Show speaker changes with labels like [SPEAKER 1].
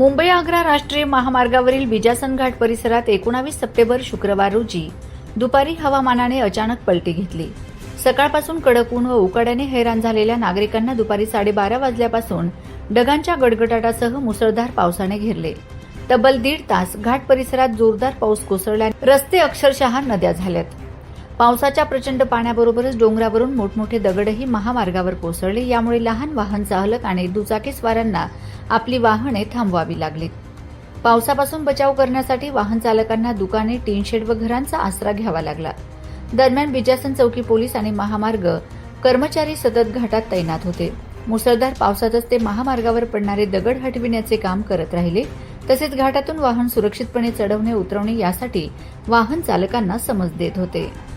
[SPEAKER 1] मुंबई आग्रा राष्ट्रीय महामार्गावरील बिजासन घाट परिसरात एकोणावीस सप्टेंबर शुक्रवार रोजी दुपारी हवामानाने अचानक पलटी घेतली. सकाळपासून कडक ऊन व उकाड्याने हैराण झालेल्या नागरिकांना दुपारी साडेबारा वाजल्यापासून ढगांच्या गडगडाटासह मुसळधार पावसाने घेरले. तब्बल दीड तास घाट परिसरात जोरदार पाऊस कोसळल्याने रस्ते अक्षरशः नद्या झाल्यात. पावसाच्या प्रचंड पाण्याबरोबरच डोंगरावरून मोठमोठे दगडही महामार्गावर कोसळले. यामुळे लहान वाहन चालक आणि दुचाकीस्वारांना आपली वाहने थांबवावी लागलीत. पावसापासून बचाव करण्यासाठी वाहन चालकांना दुकाने टीनशेड व घरांचा आसरा घ्यावा लागला. दरम्यान बिजासन चौकी पोलीस आणि महामार्ग कर्मचारी सतत घाटात तैनात होते. मुसळधार पावसातच ते महामार्गावर पडणारे दगड हटविण्याचे काम करत राहिले. तसेच घाटातून वाहन सुरक्षितपणे चढवणे उतरवणे यासाठी वाहन चालकांना समज देत होते.